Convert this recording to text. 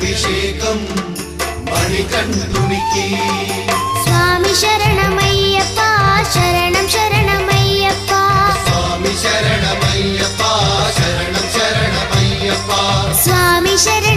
அபிஷேகம் மணிகண்ணுனிக்கு சுவாமி சரணமையப்பா சரணம் சரணமையப்பா சுவாமி சரணமையப்பா சரணம் சரணமையப்பா சுவாமி சரண